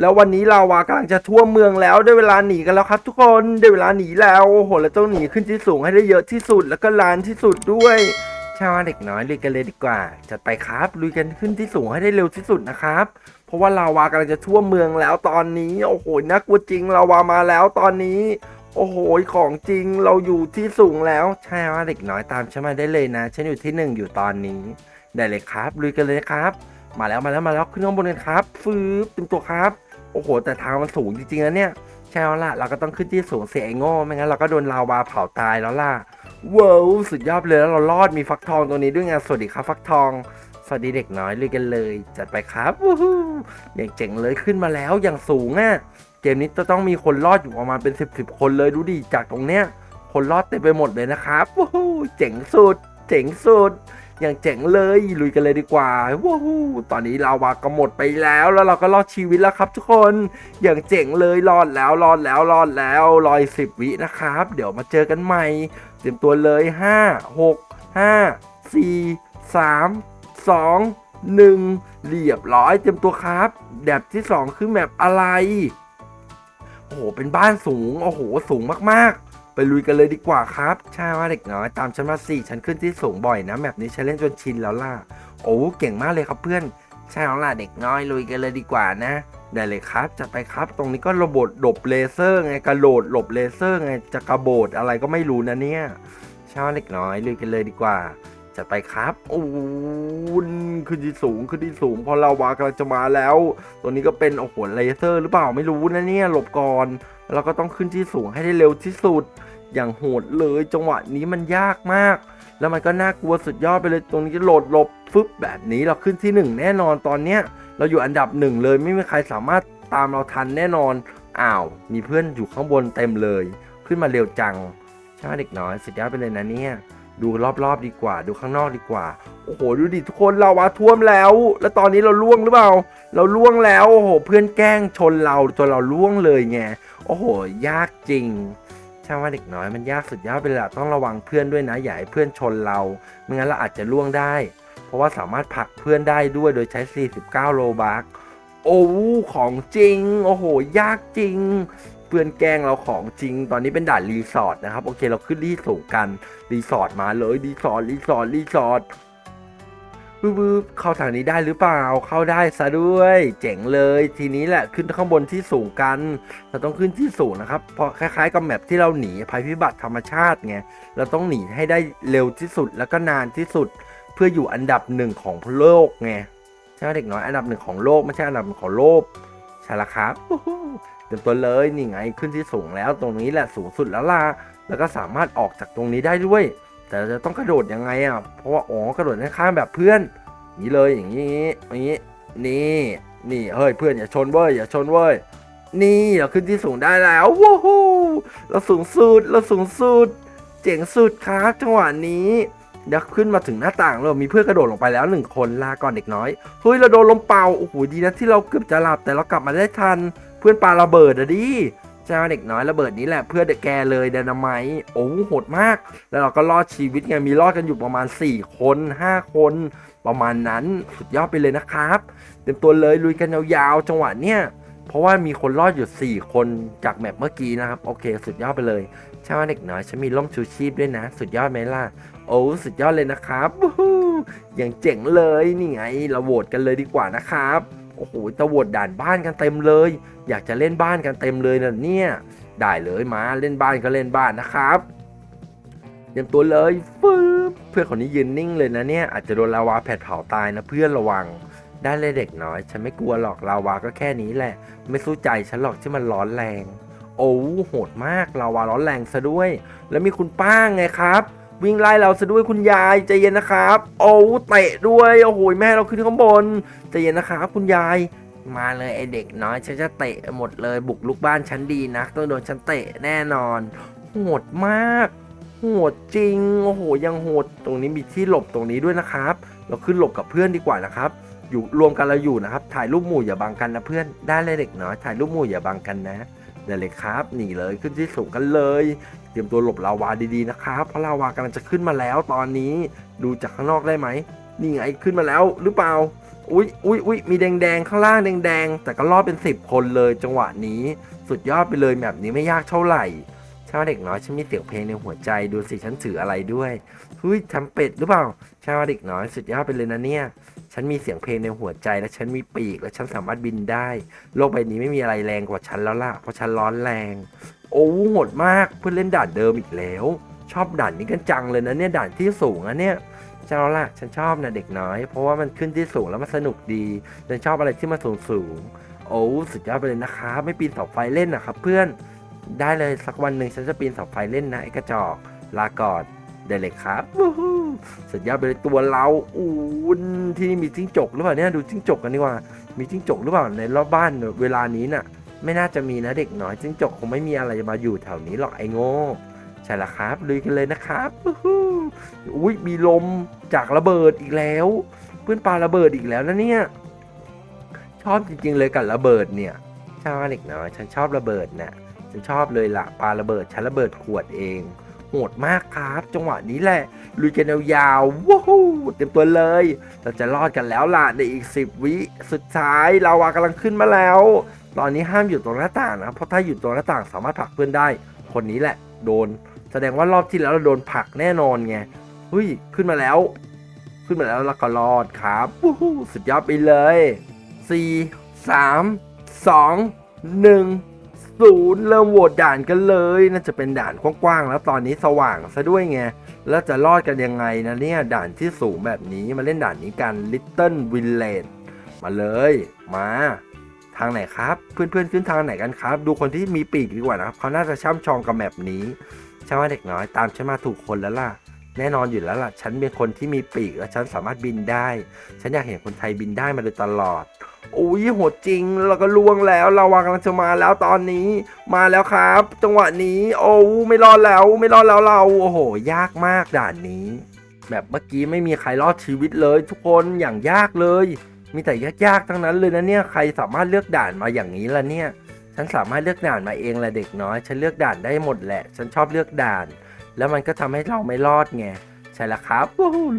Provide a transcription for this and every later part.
แล้ววันนี้ลาวากำลังจะทั่วเมืองแล้วได้เวลาหนีกันแล้วครับ ทุกคนได้เวลาหนีแล้วโอ้โหเราต้องหนีขึ้นที่สูงให้ได้เยอะที่สุดแล้วก็ลานที่สุดด้วยชาวเด็กน้อยลุยกันเลยดีกว่า จัดไปครับลุยกันขึ้นที่สูงให้ได้เร็วที่สุดนะครับ เพราะว่าลาวากำลังจะทั่วเมืองแล้วตอนนี้ โอ้โหน่ากลัวจริงลาวามาแล้วตอนนี้ โอ้โหของจริงเราอยู่ที่สูงแล้วใช่ว่าเด็กน้อยตามฉันมาได้เลยนะฉันอยู่ที่หนึ่งอยู่ตอนนี้ ได้เลยครับลุยกันเลยครับ มาแล้วมาแล้วมาแล้วขึ้นข้างบนกันครับฟืบเต็มตัวครับ โอ้โห แต่ทางมันสูงจริงๆนะเนี่ย ใช่แล้วล่ะ เราก็ต้องขึ้นที่สูงเสียไอ้โง่ไม่งั้นเราก็โดนลาวาเผาตายแล้วล่ะว้าวสุดยอดเลยแล้วเรารอดมีฟักทองตรงนี้ด้วยไงสวัสดีครับฟักทอง สวัสดีเด็กน้อยลุยกันเลย จัดไปครับวู้ฮู้อย่างเจ๋งเลยขึ้นมาแล้วอย่างสูงอะเกมนี้จะต้องมีคนรอดอยู่ประมาณเป็นสิบสิบคนเลยดูดิจากตรงเนี้ยคนรอดเต็มไปหมดเลยนะครับวู้ฮู้เจ๋งสุด เจ๋งสุด อย่างเจ๋งเลยลุยกันเลยดีกว่าวู้ฮู้ตอนนี้ลาวาก็หมดไปแล้วแล้วเราก็รอดชีวิตแล้วครับทุกคน อย่างเจ๋งเลยรอดแล้วรอดแล้วรอดแล้วรอยสิบวินะครับ เดี๋ยวมาเจอกันใหม่เตรียมตัวเลย5 6 5 4 3 2 1เรียบร้อยเตรียมตัวครับแบบที่2คือแมปอะไรโอ้โหเป็นบ้านสูงโอ้โหสูงมากๆ ไปลุยกันเลยดีกว่าครับ ใช่ว่าเด็กน้อยตามฉันมาสี่ฉันขึ้นที่สูงบ่อยนะแบบนี้ฉันเล่นจนชินแล้วล่ะ โอ้เก่งมากเลยครับเพื่อน ใช่แล้วล่ะเด็กน้อยลุยกันเลยดีกว่านะ ได้เลยครับจะไปครับ ตรงนี้ก็ระบบหลบเลเซอร์ไงกระโดดหลบเลเซอร์ไงจะกระโบดอะไรก็ไม่รู้นะเนี่ยใช่ว่าเด็กน้อยลุยกันเลยดีกว่า จัดไปครับโอ้นขึ้นที่สูงขึ้นที่สูงพอเราวากำลังจะมาแล้ว ตัวนี้ก็เป็นโอ้โหเลเซอร์หรือเปล่าไม่รู้นะเนี่ยหลบก่อนแล้วก็ต้องขึ้นที่สูงให้ได้เร็วที่สุด อย่างโหดเลยจังหวะนี้มันยากมาก แล้วมันก็น่ากลัวสุดยอดไปเลยตรงนี้โหลดหลบฟึบแบบนี้เราขึ้นที่หนึ่งแน่นอนตอนเนี้ยเราอยู่อันดับหนึ่งเลยไม่มีใครสามารถตามเราทันแน่นอนอ้าวมีเพื่อนอยู่ข้างบนเต็มเลย ขึ้นมาเร็วจังใช่ไหมเด็กน้อยสุดยอดไปเลยนะเนี่ย ดูรอบๆดีกว่า ดูข้างนอกดีกว่า โอ้โห ดูดิทุกคนเราวาท่วมแล้ว แล้วตอนนี้เราล่วงหรือเปล่า เราล่วงแล้ว โอ้โห เพื่อนแกล้งชนเราจนเราล่วงเลยไง โอ้โห ยากจริงใช่ว่าเด็กน้อยมันยากสุดยอดไปละต้องระวังเพื่อนด้วยนะอย่าให้เพื่อนชนเราไม่งั้นเราอาจจะล่วงได้ เพราะว่าสามารถผลักเพื่อนได้ด้วยโดยใช้ 49 โลบักโอ้ของจริง โอ้โห ยากจริง เพื่อนแกล้งเราของจริง ตอนนี้เป็นด่านรีสอร์ทนะครับ โอเคเราขึ้นที่สูงกันรีสอร์ทมาเลยรีสอร์ทรีสอร์ทรีสอร์ทบึ๊บๆเข้าทางนี้ได้หรือเปล่าเข้าได้ซะด้วย เจ๋งเลยทีนี้แหละขึ้นข้างบนที่สูงกัน เราต้องขึ้นที่สูงนะครับ เพราะคล้ายๆกับแมปที่เราหนีภัยพิบัติธรรมชาติไงเราต้องหนีให้ได้เร็วที่สุดแล้วก็นานที่สุด เพื่ออยู่อันดับหนึ่งของโลกไงใช่ไหมเด็กน้อยอันดับหนึ่งของโลกไม่ใช่อันดับของโลกใช่ละครับ เต็มตัวเลยนี่ไงขึ้นที่สูงแล้วตรงนี้แหละสูงสุดแล้วล่ะแล้วก็สามารถออกจากตรงนี้ได้ด้วย แต่จะต้องกระโดดยังไงอะเพราะว่าอ๋อกระโดดข้างแบบเพื่อนนี้เลยอย่างนี้อย่างนี้นี่นี่เฮ้ยเพื่อนอย่าชนเว้ยอย่าชนเว้ยนี่เราขึ้นที่สูงได้แล้ววู้ฮู้เราสูงสุดเราสูงสุดเจ๋งสุดครับจังหวะนี้เดี๋ยวขึ้นมาถึงหน้าต่างเรามีเพื่อนกระโดดลงไปแล้วหนึ่งคนลาก่อนเด็กน้อยเฮ้ยเราโดนลมเป่าโอ้โหดีนะที่เราเกือบจะหลับแต่เรากลับมาได้ทันเพื่อนปาระเบิดอะดิใช่ไหมเด็กน้อยระเบิดนี้แหละเพื่อเด็กแกเลยไดนาไมต์โอ้โหดมาก แล้วเราก็รอดชีวิตไงมีรอดกันอยู่ประมาณ 4 คน 5 คน ประมาณนั้นสุดยอดไปเลยนะครับ เต็มตัวเลยลุยกันยาวๆจังหวะเนี้ยเพราะว่ามีคนรอดอยู่ 4 คนจากแมปเมื่อกี้นะครับ โอเค สุดยอดไปเลยใช่ไหมเด็กน้อยฉันมีร่มชูชีพด้วยนะ สุดยอดไหมล่ะ โอ้สุดยอดเลยนะครับอย่างเจ๋งเลยนี่ไงเราโหวตกันเลยดีกว่านะครับ โอ้โหจะวตด่านบ้านกันเต็มเลย อยากจะเล่นบ้านกันเต็มเลยนะเนี่ยได้เลยมาเล่นบ้านก็เล่นบ้านนะครับเตรียมตัวเลยฟืบเพื่อนคนนี้ยืนนิ่งเลยนะเนี่ยอาจจะโดนลาวาแผดเผาตายนะเพื่อนระวังได้เลยเด็กน้อย ฉันไม่กลัวหรอกลาวาก็แค่นี้แหละ ไม่สู้ใจฉันหรอกที่มันร้อนแรง โอ้โหดมากลาวาร้อนแรงซะด้วย แล้วมีคุณป้าไงครับ วิ่งไล่เราซะด้วยคุณยายใจเย็นนะครับ โอ้เตะด้วยโอ้โหแม่เราขึ้นข้างบนใจเย็นนะครับคุณยายมาเลยไอเด็กน้อยฉันจะเตะหมดเลยบุกลุกบ้านฉันดีนักต้องโดนฉันเตะแน่นอนโหดมากโหดจริงโอ้โหยังโหดตรงนี้มีที่หลบตรงนี้ด้วยนะครับ เราขึ้นหลบกับเพื่อนดีกว่านะครับ อยู่รวมกันเราอยู่นะครับ ถ่ายรูปหมู่อย่าบังกันนะเพื่อนได้เลยเด็กน้อยถ่ายรูปหมู่อย่าบังกันนะ ได้เลยครับหนีเลยขึ้นที่สูงกันเลย เตรียมตัวหลบลาวาดีๆนะครับ เพราะลาวากำลังจะขึ้นมาแล้วตอนนี้ดูจากข้างนอกได้ไหมนี่ไงขึ้นมาแล้วหรือเปล่าอุ้ยอุ้ยอุ้ยมีแดงๆ ข้างล่างแดงๆ แต่ก็รอดเป็นสิบคนเลยจังหวะนี้ สุดยอดไปเลยแบบนี้ไม่ยากเท่าไหร่ใช่ว่าเด็กน้อยฉันมีเสียงเพลงในหัวใจดูสิฉันถืออะไรด้วยเฮ้ยทำเป็ดหรือเปล่าใช่ว่าเด็กน้อยสุดยอดไปเลยนะเนี่ย ฉันมีเสียงเพลงในหัวใจและฉันมีปีกและฉันสามารถบินได้ โลกใบนี้ไม่มีอะไรแรงกว่าฉันแล้วล่ะ เพราะฉันร้อนแรง โอ้โหดมากเพื่อนเล่นด่านเดิมอีกแล้ว ชอบด่านนี้กันจังเลยนะเนี่ยด่านที่สูงนะเนี่ยเจ้าล่ะฉันชอบนะเด็กน้อย เพราะว่ามันขึ้นที่สูงแล้วมันสนุกดีฉันชอบอะไรที่มันสูงสูงโอ้สุดยอดไปเลยนะครับไม่ปีนเสาไฟเล่นนะครับเพื่อนได้เลยสักวันหนึ่งฉันจะปีนเสาไฟเล่นนะไอ้กระจอกลาก่อน ได้เลยครับสุดยอดไปเลยตัวเราอู้นที่นี่มีจิ้งจกหรือเปล่าเนี่ยดูจิ้งจกกันดีกว่า มีจิ้งจกหรือเปล่าในรอบบ้านเวลานี้น่ะ ไม่น่าจะมีนะเด็กน้อยจิ้งจกคงไม่มีอะไรมาอยู่แถวนี้หรอกไอ้โง่ใช่ละครับลุยกันเลยนะครับอุ้ยมีลมจากระเบิดอีกแล้ว เพื่อนปลาระเบิดอีกแล้วนะเนี่ยชอบจริง ๆ เลยกับระเบิดเนี่ยช่ไหมเด็กน้อยฉันชอบระเบิดนะฉันชอบเลยละปลาระเบิดฉันระเบิดขวดเอง โหดมากครับจังหวะนี้แหละลุยกันยาวๆว้าวเต็มตัวเลย เราจะรอดกันแล้วล่ะในอีก 10 วิสุดท้ายลาวากำลังขึ้นมาแล้ว ตอนนี้ห้ามอยู่ตรงหน้าต่างนะเพราะถ้าอยู่ตรงหน้าต่างสามารถผลักเพื่อนได้ คนนี้แหละ โดน แสดงว่ารอบที่แล้วเราโดนผลักแน่นอนไงเฮ้ยขึ้นมาแล้ว ขึ้นมาแล้วแล้วก็รอดครับวู้ฮู้สุดยอดไปเลย 4 3 2 1 ศูนย์เริ่มโหวตด่านกันเลย น่าจะเป็นด่านกว้างๆแล้วตอนนี้สว่างซะด้วยไง แล้วจะรอดกันยังไงนะเนี่ย ด่านที่สูงแบบนี้มาเล่นด่านนี้กัน Little Village มาเลย มาทางไหนครับ เพื่อนๆขึ้นทางไหนกันครับ ดูคนที่มีปีกดีกว่านะครับเขาน่าจะช่ำชองกับแมปนี้ใช่ไหมเด็กน้อยตามฉันมาถูกคนแล้วล่ะ แน่นอนอยู่แล้วล่ะ ฉันเป็นคนที่มีปีกและฉันสามารถบินได้ ฉันอยากเห็นคนไทยบินได้มาโดยตลอดโอ้ยโหดจริง แล้วก็ล่วงแล้วเราวางกำลังจะมาแล้วตอนนี้ มาแล้วครับ จังหวะนี้ โอ้ไม่รอดแล้ว ไม่รอดแล้วเราโอ้โห ยากมากด่านนี้ แบบเมื่อกี้ไม่มีใครรอดชีวิตเลย ทุกคนอย่างยากเลย มีแต่ยากๆทั้งนั้นเลยนะเนี่ยใครสามารถเลือกด่านมาอย่างนี้ล่ะเนี่ย ฉันสามารถเลือกด่านมาเองแหละเด็กน้อย ฉันเลือกด่านได้หมดแหละ ฉันชอบเลือกด่าน แล้วมันก็ทำให้เราไม่รอดไงใช่แล้วครับ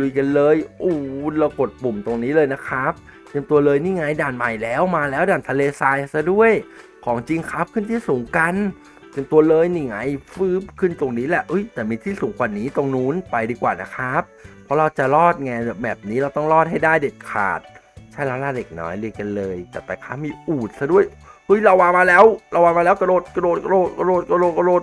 ลุยกันเลยโอ้เรากดปุ่มตรงนี้เลยนะครับเตรียมตัวเลยนี่ไงด่านใหม่แล้วมาแล้วด่านทะเลทรายซะด้วยของจริงครับขึ้นที่สูงกันเตรียมตัวเลยนี่ไงฟืบขึ้นตรงนี้แหละเอ้ยแต่มีที่สูงกว่านี้ตรงนู้นไปดีกว่านะครับ เพราะเราจะรอดไงแบบนี้เราต้องรอดให้ได้เด็ดขาดใช่แล้วล่ะเด็กน้อยเรียนกันเลยแต่ไปครับมีอูดซะด้วยเฮ้ยเราวามาแล้วเราวามาแล้วกระโดดกระโดดกระโดดกระโดดกระโดดกระโดด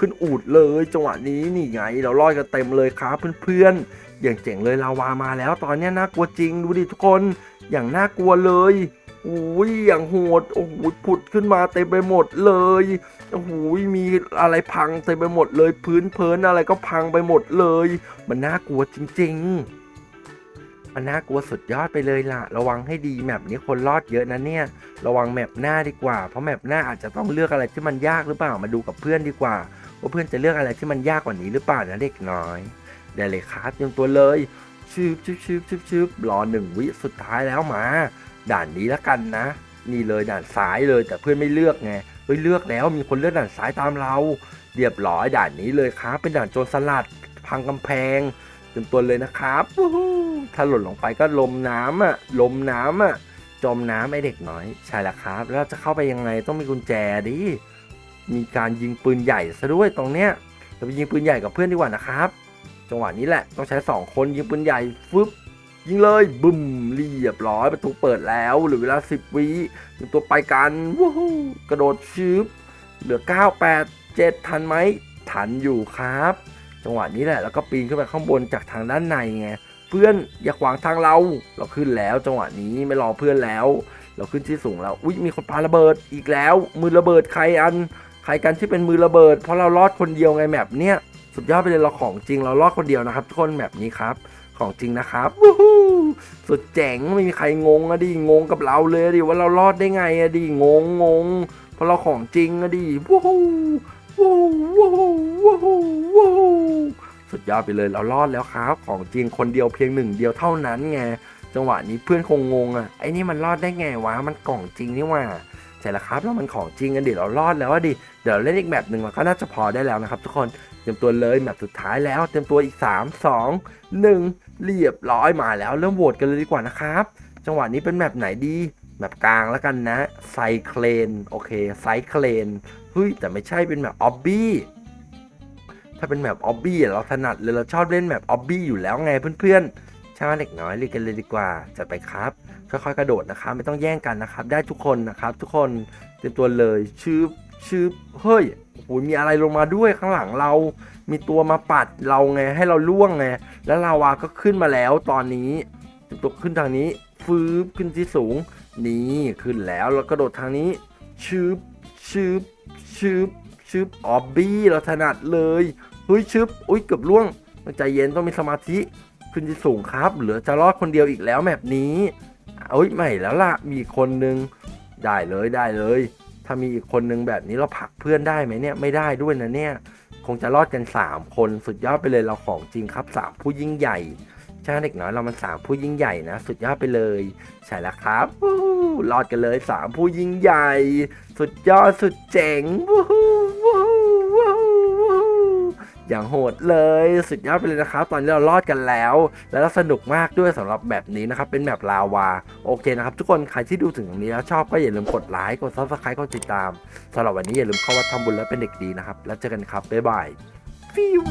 ขึ้นอูดเลยจังหวะนี้นี่ไงเรารอดกันเต็มเลยครับเพื่อนๆ อย่างเจ๋งเลยลาวามาแล้ว ตอนนี้น่ากลัวจริงดูดิทุกคนอย่างน่ากลัวเลยโอ้ยอย่างโหดโอ้โหผุดขึ้นมาเต็มไปหมดเลยโอ้โหมีอะไรพังเต็มไปหมดเลย พื้นเพลินอะไรก็พังไปหมดเลย มันน่ากลัวจริง ๆ มันน่ากลัวสุดยอดไปเลยล่ะ ระวังให้ดีแมปนี้คนรอดเยอะนะเนี่ย ระวังแมปหน้าดีกว่า เพราะแมปหน้าอาจจะต้องเลือกอะไรที่มันยากหรือเปล่ามาดูกับเพื่อนดีกว่า ว่าเพื่อนจะเลือกอะไรที่มันยากกว่านี้หรือเปล่านะเด็กน้อย ได้เลยครับเตรียมตัวเลยชืบชืบชืบชืบชืบรอหนึ่งวิสุดท้ายแล้วมา ด่านนี้แล้วกันนะ นี่เลยด่านซ้ายเลยแต่เพื่อนไม่เลือกไงเฮ้ยเลือกแล้วมีคนเลือกด่านซ้ายตามเราเรียบร้อยด่านนี้เลยครับ เป็นด่านโจรสลัดพังกำแพงเตรียมตัวเลยนะครับถ้าหล่นลงไปก็ลมน้ำอะลมน้ำอะจมน้ำไอเด็กน้อย ใช่แล้วครับ แล้วจะเข้าไปยังไงต้องมีกุญแจดิ มีการยิงปืนใหญ่ซะด้วยตรงเนี้ยเราไปยิงปืนใหญ่กับเพื่อนดีกว่านะครับ จังหวะนี้แหละต้องใช้ 2 คนยิงปืนใหญ่ฟึบยิงเลยบึ้มเรียบร้อยประตูเปิดแล้วหลือเวลา 10วิถึงตัวไปกันวู้ฮู้กระโดดชืบเหลือ 9 8 7 ทันไหมทันอยู่ครับ จังหวะนี้แหละแล้วก็ปีนขึ้นไปข้างบนจากทางด้านในไงเพื่อนอย่าขวางทางเรา เราขึ้นแล้วจังหวะนี้ไม่รอเพื่อนแล้ว เราขึ้นที่สูงแล้วอุ้ยมีคนปาระเบิดอีกแล้ว มือระเบิดใครอัน ใครกันที่เป็นมือระเบิด เพราะเรารอดคนเดียวไงแมปเนี้ยสุดยอดไปเลยเราของจริงเรารอดคนเดียวนะครับทุกคนแบบนี้ครับของจริงนะครับวู้ฮู้สุดเจ๋งไม่มีใครงงอะดิงงกับเราเลยอะดิว่าเรารอดได้ไงอะดิงงงงเพราะเราของจริงอะดิวู้ฮู้วู้ฮู้วู้ฮู้วู้ฮู้สุดยอดไปเลยเรารอดแล้วครับ ของจริงคนเดียวเพียงหนึ่งเดียวเท่านั้นไงจังหวะนี้เพื่อนคงงงอะไอ้นี่มันรอดได้ไงวะมันกล่องจริงนี่ว่า ใช่แล้วครับแล้วมันของจริงกันดิเรารอดแล้วดิเดี๋ยวเล่นอีกแบบหนึ่งมันก็น่าจะพอได้แล้วนะครับ ทุกคนเตรียมตัวเลยแมปสุดท้ายแล้ว เตรียมตัวอีก 3 2 1 เรียบร้อยมาแล้วเริ่มโหวตกันเลยดีกว่านะครับจังหวะนี้เป็นแบบไหนดีแบบกลางแล้วกันนะไซเคลนโอเคไซเคลนเฮ้ยแต่ไม่ใช่เป็นแบบออบบี้ถ้าเป็นแบบออบบี้เราถนัดเลยเราชอบเล่นแบบออบบี้อยู่แล้วไงเพื่อนๆช่างเด็กน้อยเรียนกันเลยดีกว่าจัดไปครับ ค่อยๆกระโดดนะครับ ไม่ต้องแย่งกันนะครับ ได้ทุกคนนะครับ ทุกคนเตรียมตัวเลยชืบชืบเฮ้ยโอ้โหมีอะไรลงมาด้วยข้างหลังเรา มีตัวมาปัดเราไงให้เราล่วงไงแล้วลาวาก็ขึ้นมาแล้วตอนนี้ตัวขึ้นทางนี้ฟืบขึ้นที่สูงนี่ขึ้นแล้วแล้วกระโดดทางนี้ชืบชืบชืบชืบออบบี้เราถนัดเลยเฮ้ยชืบอุ้ยเกือบล่วงใจเย็นต้องมีสมาธิขึ้นที่สูงครับ เหลือจะรอดคนเดียวอีกแล้วแบบนี้ เอ้ยไม่แล้วล่ะมีคนนึงได้เลยได้เลย ถ้ามีอีกคนนึงแบบนี้เราผักเพื่อนได้ไหมเนี่ยไม่ได้ด้วยนะเนี่ย คงจะรอดกัน 3 คนสุดยอดไปเลยเราของจริงครับ 3 ผู้ยิ่งใหญ่ช่เด็กน้อยเรามัน3ผู้ยิ่งใหญ่นะ สุดยอดไปเลย ใช่แล้วครับวู้รอดกันเลย3ผู้ยิ่งใหญ่ สุดยอดสุดเจ๋งวู้ อย่างโหดเลยสุดยอดไปเลยนะครับ ตอนนี้เรารอดกันแล้ว แล้วสนุกมากด้วยสำหรับแบบนี้นะครับ เป็นแบบลาวา โอเคนะครับ ทุกคนใครที่ดูถึงตรงนี้แล้วชอบก็อย่าลืมกดไลค์กดซับสไครต์กดติดตามสำหรับวันนี้อย่าลืมเข้าวัดทำบุญและเป็นเด็กดีนะครับ แล้วเจอกันครับบ๊ายบายฟิว